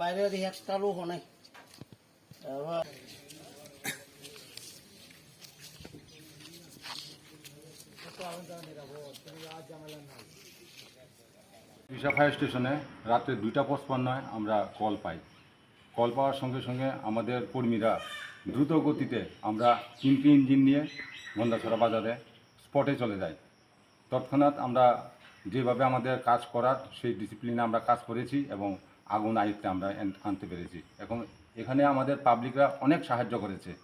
বাইরে নাই। ফায়ার স্টেশনে রাতে দুইটা পঁচপান্নয় আমরা কল পাই। কল পাওয়ার সঙ্গে সঙ্গে আমাদের কর্মীরা দ্রুত গতিতে আমরা তিনটি ইঞ্জিন নিয়ে গন্ধাছড়া বাজারে স্পটে চলে যাই। তৎক্ষণাৎ আমরা যেভাবে আমাদের কাজ করার সেই ডিসিপ্লিনে আমরা কাজ করেছি এবং আগুন আয়ত্তে আমরা আনতে পেরেছি। এখন এখানে আমাদের পাবলিকরা অনেক সাহায্য করেছে।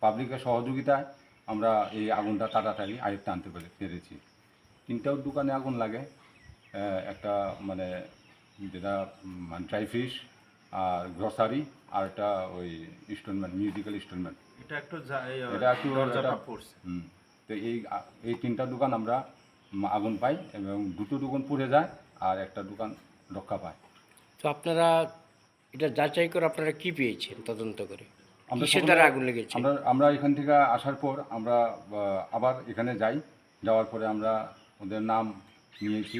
পাবলিকের সহযোগিতায় আমরা এই আগুনটা তাড়াতাড়ি আয়ত্তে আনতে পেরে- পেরেছি। তিনটাও দোকানে আগুন লাগে। একটা মানে যেটা মানে ড্রাই ফিশ আর গ্রসারি আর একটা ওই ইনস্টলমেন্ট মিউজিক্যাল ইনস্টলমেন্ট এটা একটু এই, এটা একটু এটা- হুম। তো এই এই তিনটা দোকান আমরা আগুন পাই এবং দুটো দোকান পুড়ে যায় আর একটা দোকান রক্ষা পায়। তো আপনারা এটা যাচাই করে আপনারা কি পেয়েছেন তদন্ত করে? আমরা আগুন লেগেছে? আমরা আমরা এখান থেকে আসার পর আমরা আবার এখানে যাই যাওয়ার পরে আমরা ওদের নাম নিয়েছি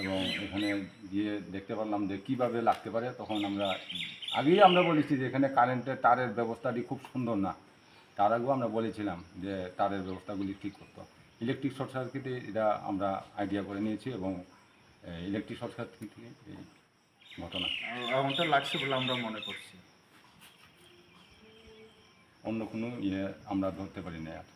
এবং এখানে গিয়ে দেখতে পারলাম যে কীভাবে লাগতে পারে তখন আমরা আগেই আমরা বলেছি যে এখানে কারেন্টের তারের ব্যবস্থাটি খুব সুন্দর না। তার আগেও আমরা বলেছিলাম যে তারের ব্যবস্থাগুলি ঠিক করতো ইলেকট্রিক শর্ট সার্কিটে এটা আমরা আইডিয়া করে নিয়েছি এবং ইলেকট্রিক শর্ট সার্কিট এই ঘটনা। আগুনটা লাগছে বলে আমরা মনে করছি। অন্য কোনো ইয়ে আমরা ধরতে পারি না আর।